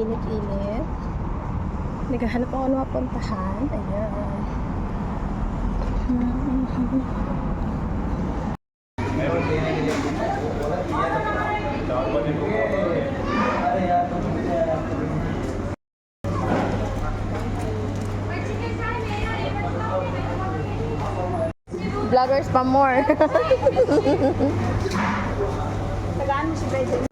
init-init. Naghahanap ako ng mapuntahan. Ayan. Vloggers pa more. Tagaan si Biden.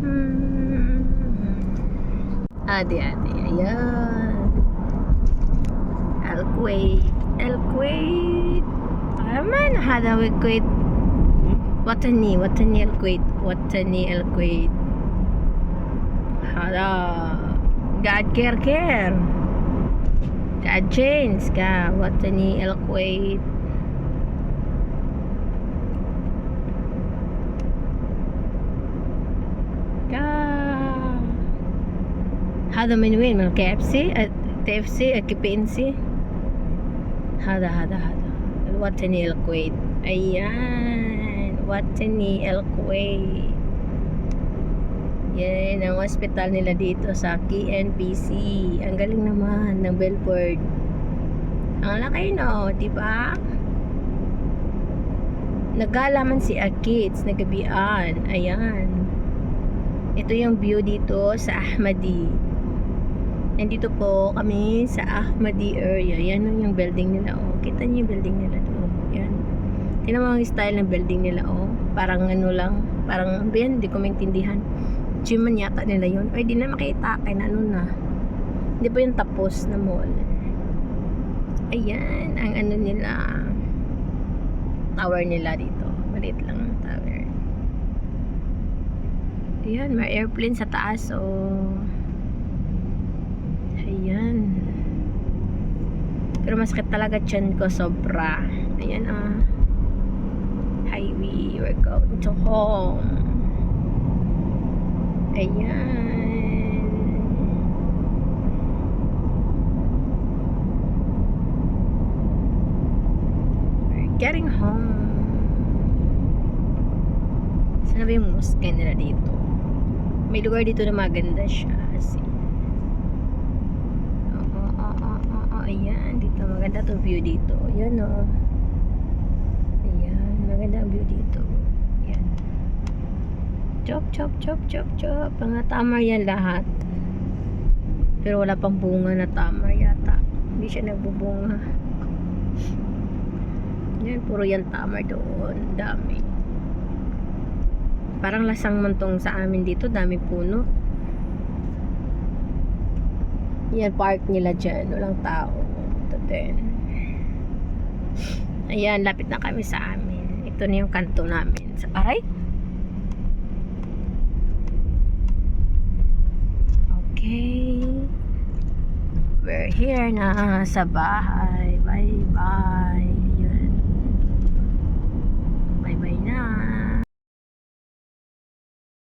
Hmm. Adi, adi. Ayan. الكويت الكويت. أمان هذا الكويت؟ وطني وطني الكويت وطني الكويت. هذا. قاعد كير كير. قاعد جينز قاعد وطني الكويت. هذا من وين من كي اف سي تي اف سي كي بي ان سي هذا هذا هذا الوطني الكويت ayan وطني الكويت yan ang hospital nila dito sa KNPC ang galing naman ng billboard ang laki no di ba nagalaman si Akids nagabian ayan ito yung view dito sa Ahmadi Nandito po kami sa Ahmadi area. Yan yung building nila, oh. Kita niyo yung building nila doon. Yan. Tingnan mo ang style ng building nila, oh. Parang ano lang. Parang, yan? Hindi ko maintindihan. Gym yata nila yun. Ay, di na makita. Kaya na ano na. Hindi po yung tapos na mall. Ayan. Ang ano nila. Tower nila dito. Maliit lang ang tower. Ayan. May airplane sa taas, oh. Ayan. Pero masakit talaga chan ko sobra. Ayan ah. Highway, we're going to home. Ayan. We're getting home. Saan na ba yung mosque nila dito? May lugar dito na maganda siya. As maganda to view dito. Yan, o. Ayan, maganda ang view dito. Ayan. Chop, chop, chop, chop, chop. Mga tamar yan lahat. Pero wala pang bunga na tamar yata. Hindi siya nagbubunga. Yan, puro yan tamar doon. Dami. Parang lasang mantong sa amin dito. Dami puno. Yan, park nila dyan. Walang tao. Din. Ayan, lapit na kami sa amin. Ito na yung kanto namin. Sa, aray? Okay. We're here na sa bahay. Bye-bye.